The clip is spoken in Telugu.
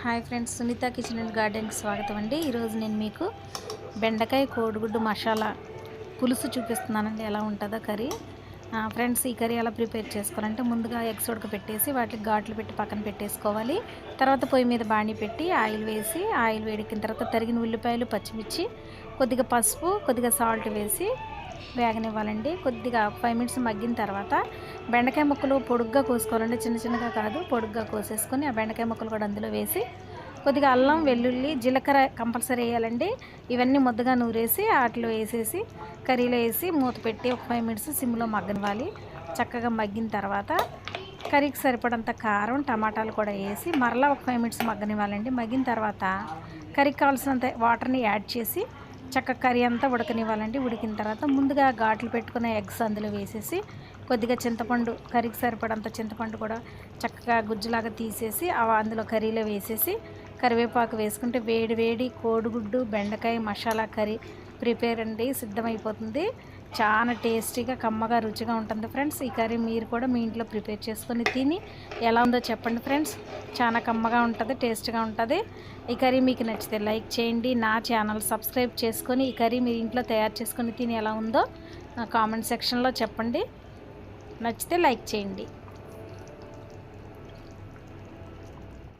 Hi friends Sunitha kitchen and గార్డెన్కి స్వాగతం అండి. ఈరోజు నేను మీకు బెండకాయ కోడిగుడ్డు మసాలా పులుసు చూపిస్తున్నానండి ఎలా ఉంటుందో కర్రీ. ఫ్రెండ్స్ ఈ కర్రీ ఎలా ప్రిపేర్ చేసుకోవాలంటే ముందుగా ఎగ్స్ ఉడకపెట్టేసి వాటికి ఘాట్లు పెట్టి పక్కన పెట్టేసుకోవాలి. తర్వాత పొయ్యి మీద బాణీ పెట్టి ఆయిల్ వేసి ఆయిల్ వేడికిన తర్వాత తరిగిన ఉల్లిపాయలు పచ్చిమిర్చి కొద్దిగా పసుపు కొద్దిగా సాల్ట్ వేసి వేగనివ్వాలండి. కొద్దిగా ఫైవ్ మినిట్స్ మగ్గిన తర్వాత బెండకాయ ముక్కలు పొడుగ్గా కోసుకోవాలండి. చిన్న చిన్నగా కాదు పొడుగ్గా కోసేసుకొని ఆ బెండకాయ ముక్కలు కూడా అందులో వేసి కొద్దిగా అల్లం వెల్లుల్లి జీలకర్ర కంపల్సరీ వేయాలండి. ఇవన్నీ ముద్దగా నూరేసి వాటిలో వేసేసి కర్రీలో వేసి మూత పెట్టి ఒక ఫైవ్ మినిట్స్ సిమ్లో మగ్గనివ్వాలి. చక్కగా మగ్గిన తర్వాత కర్రీకి సరిపడంత కారం టమాటాలు కూడా వేసి మరలా ఒక ఫైవ్ మినిట్స్ మగ్గనివ్వాలండి. మగ్గిన తర్వాత కర్రీకి కావాల్సినంత వాటర్ని యాడ్ చేసి చక్కగా కర్రీ అంతా ఉడకనివ్వాలండి. ఉడికిన తర్వాత ముందుగా ఘాట్లు పెట్టుకున్న ఎగ్స్ అందులో వేసేసి కొద్దిగా చింతపండు కర్రీకి సరిపడంత చింతపండు కూడా చక్కగా గుజ్జులాగా తీసేసి అందులో కర్రీలో వేసేసి కరివేపాకు వేసుకుంటే వేడి వేడి కోడిగుడ్డు బెండకాయ మసాలా కర్రీ ప్రిపేర్ అండి సిద్ధమైపోతుంది. చాలా టేస్టీగా కమ్మగా రుచిగా ఉంటుంది ఫ్రెండ్స్. ఈ కర్రీ మీరు కూడా మీ ఇంట్లో ప్రిపేర్ చేసుకొని తిని ఎలా ఉందో చెప్పండి ఫ్రెండ్స్. చాలా కమ్మగా ఉంటుంది టేస్ట్గా ఉంటుంది. ఈ కర్రీ మీకు నచ్చితే లైక్ చేయండి నా ఛానల్ సబ్స్క్రైబ్ చేసుకొని ఈ కర్రీ మీరు ఇంట్లో తయారు చేసుకొని తిని ఎలా ఉందో కామెంట్ సెక్షన్లో చెప్పండి. నచ్చితే లైక్ చేయండి.